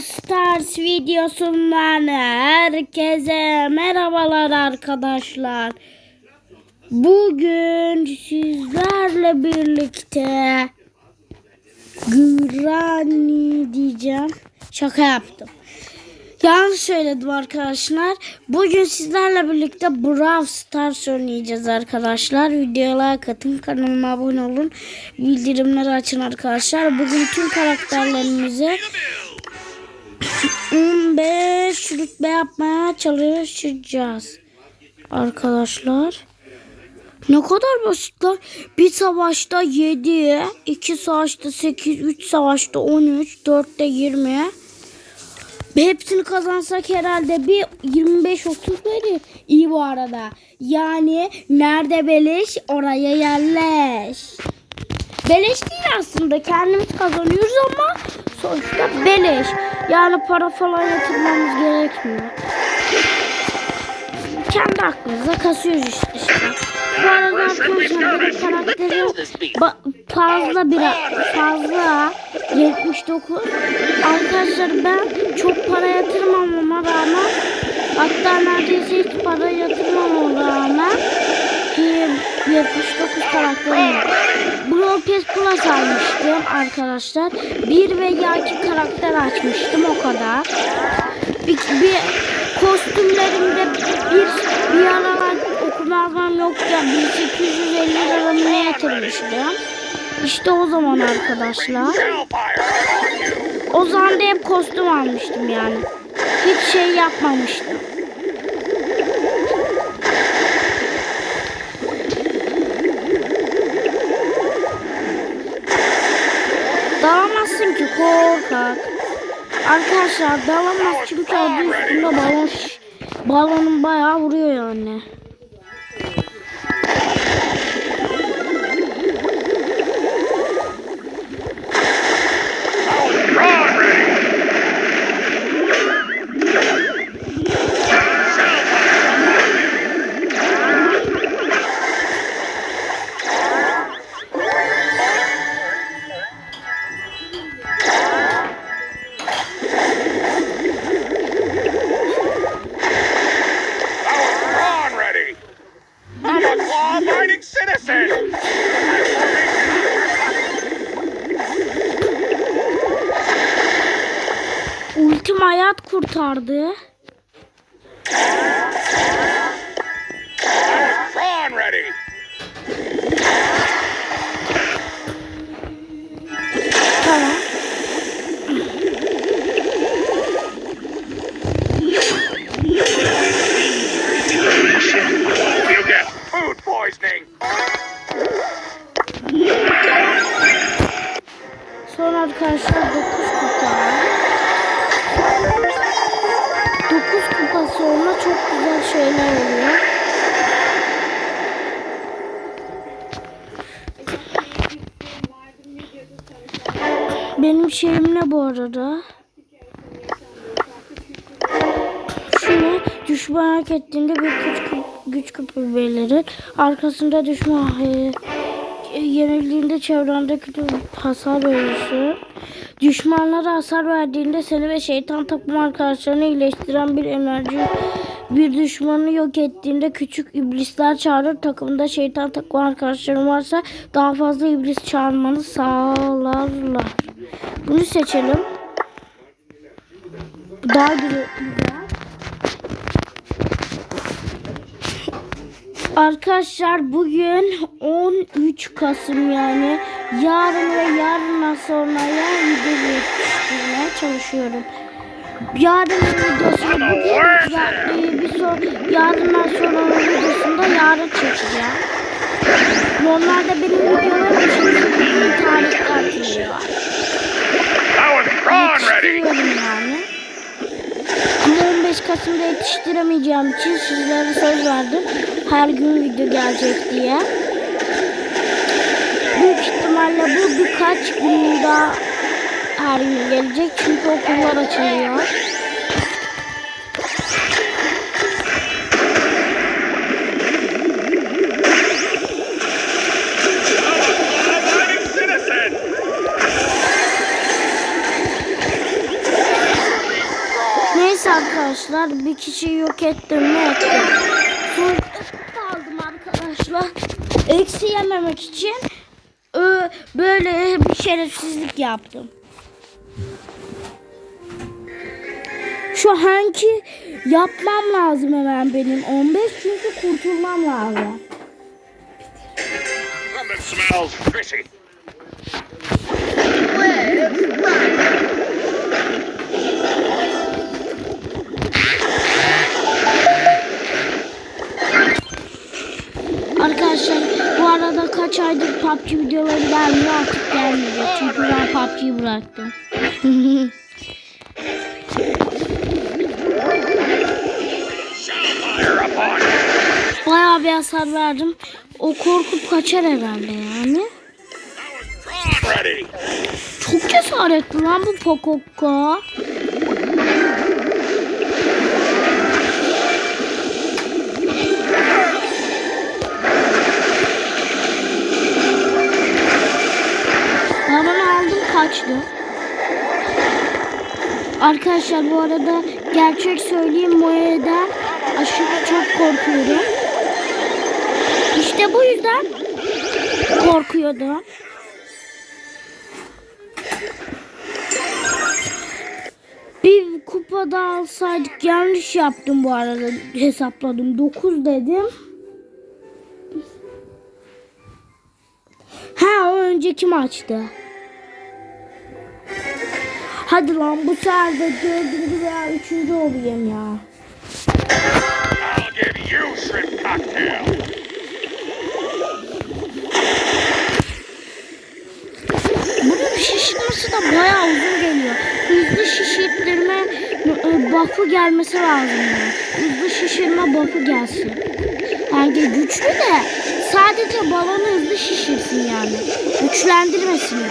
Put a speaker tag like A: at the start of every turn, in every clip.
A: Stars videosundan herkese merhabalar arkadaşlar. Bugün sizlerle birlikte Granny diyeceğim. Şaka yaptım. Yanlış söyledim arkadaşlar. Bugün sizlerle birlikte Brawl Stars oynayacağız arkadaşlar. Videoya like atın, kanalıma abone olun. Bildirimleri açın arkadaşlar. Bugün tüm karakterlerimizi 15 rütbe yapmaya çalışacağız. Arkadaşlar. Ne kadar basit lan. Bir savaşta 7, 2 savaşta 8, 3 savaşta 13, 4'te 20. Ve hepsini kazansak herhalde bir 25-30 verir. İyi bu arada. Yani nerede beleş oraya yerleş. Beleş değil aslında. Kendimiz kazanıyoruz ama sonuçta beleş. Yani para falan yatırmamız gerekmiyor. Kendi aklımıza kasıyoruz işte. işte. Bu arada karakterim ba- fazla bir fazla 79. Arkadaşlar ben çok para yatırmamama rağmen hatta neredeyse hiç para yatırmamama rağmen 79 karakterim var. Brawl Pass Plus almıştım arkadaşlar. Bir veya iki karakter açmıştım o kadar. Bir, bir kostümlerimde bir bir aralar okumam yokken 1850 liramı ne yatırmıştım. İşte o zaman arkadaşlar. O zaman da hep kostüm almıştım yani. Hiç şey yapmamıştım. Korkak. Arkadaşlar dalamaz çünkü adı üstünde balon balonun bayağı vuruyor yani. Kurtardı. Tamam. Sonra arkadaşlar 9 kupa. 9 şeyler oluyor. Benim şeyim ne bu arada? Şunu düşman hak ettiğinde bir güç, güç küpü belirir. Arkasında düşman e, yenildiğinde çevrendeki tüm hasar verirsin. Düşmanlara hasar verdiğinde seni ve şeytan takım arkadaşlarını iyileştiren bir enerji bir düşmanı yok ettiğinde küçük iblisler çağırır. Takımda şeytan takım arkadaşların varsa daha fazla iblis çağırmanı sağlarlar. Bunu seçelim. Bu Daha güzel. Arkadaşlar bugün 13 Kasım yani yarın ve yarından sonraya video yetiştirmeye çalışıyorum. Yarın videosunu e, bir son, yarından sonra videosunda yarın çekeceğim. Normalde benim videolarım için bir.
B: That was Ron ready.
A: Yetiştiriyorum yani. Ama 15 Kasım'da yetiştiremeyeceğim için sizlere söz verdim. Her gün video gelecek diye. Büyük ihtimalle bu birkaç gün daha gün gelecek. Çünkü okullar açılıyor. arkadaşlar bir kişiyi yok ettim ne ettim. Kupa aldım arkadaşlar. Eksi yememek için böyle bir şerefsizlik yaptım. Şu hangi yapmam lazım hemen benim 15 çünkü kurtulmam lazım. Arkadaşlar bu arada kaç aydır PUBG videoları gelmiyor artık gelmeyecek çünkü ben PUBG'yi bıraktım. bir hasar verdim. O korkup kaçar herhalde yani. Çok cesaretli lan bu Pokokko. Hemen aldım kaçtı. Arkadaşlar bu arada gerçek söyleyeyim Moe'den aşırı çok korkuyorum. Bu yüzden korkuyordum. Bir kupa da alsaydık yanlış yaptım bu arada hesapladım 9 dedim. Ha o önceki maçtı. Hadi lan bu sefer de dördüncü veya üçüncü olayım ya.
B: I'll give you shrimp cocktail.
A: Bunun şişirmesi de bayağı uzun geliyor. Hızlı şişirttirme e, gelmesi lazım. ya. Hızlı şişirme buff'ı gelsin. Yani güçlü de sadece balonu hızlı şişirsin yani. Güçlendirmesinler.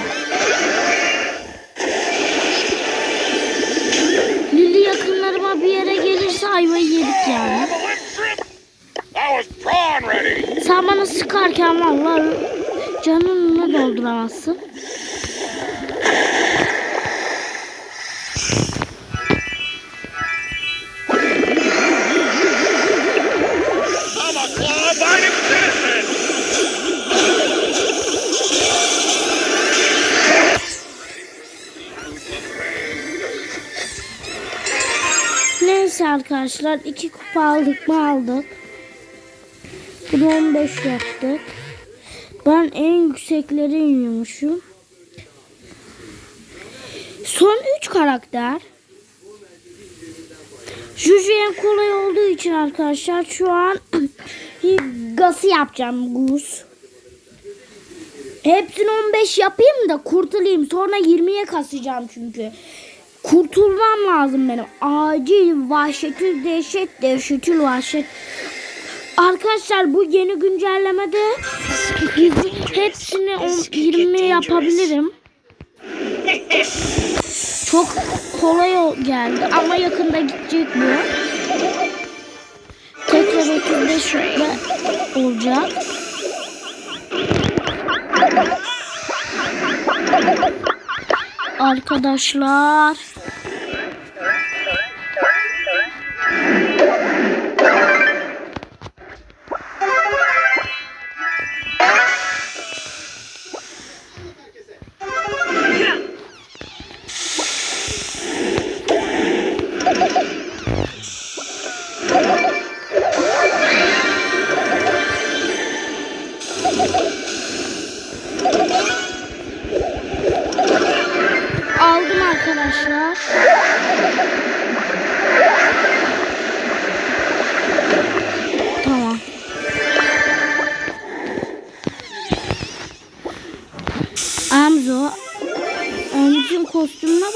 A: Lili yakınlarıma bir yere gelirse ayvayı yedik yani. Sen bana sıkarken vallahi canını dolduramazsın. Neyse arkadaşlar iki kupa aldık mı aldık. Bunu 15 yaptık. Ben en yüksekleri iniyormuşum. Son 3 karakter. Juju en kolay olduğu için arkadaşlar şu an Gas'ı yapacağım Gus. Hepsini 15 yapayım da kurtulayım. Sonra 20'ye kasacağım çünkü. Kurtulmam lazım benim. Acil vahşetül dehşet dehşetül vahşet. Arkadaşlar bu yeni güncellemede hepsini on- 20 yapabilirim. Çok kolay geldi ama yakında gidecek bu. Tekrar 35 rütbe olacak. Arkadaşlar.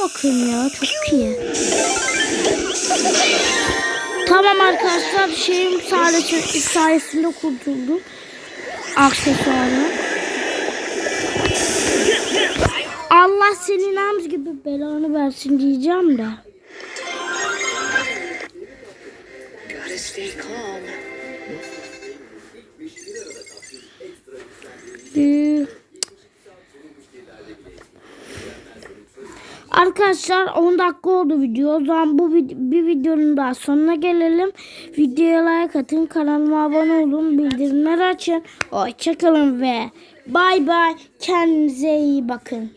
A: Bakın ya. Çok iyi. Tamam arkadaşlar. Şeyim sayesinde, sayesinde kurtuldum. Aksesuarı. Allah senin amz gibi belanı versin diyeceğim de.
C: Gotta stay calm.
A: Arkadaşlar 10 dakika oldu video. O zaman bu vid- bir videonun daha sonuna gelelim. Videoya like atın. Kanalıma abone olun. Bildirimleri açın. Hoşçakalın ve bay bay. Kendinize iyi bakın.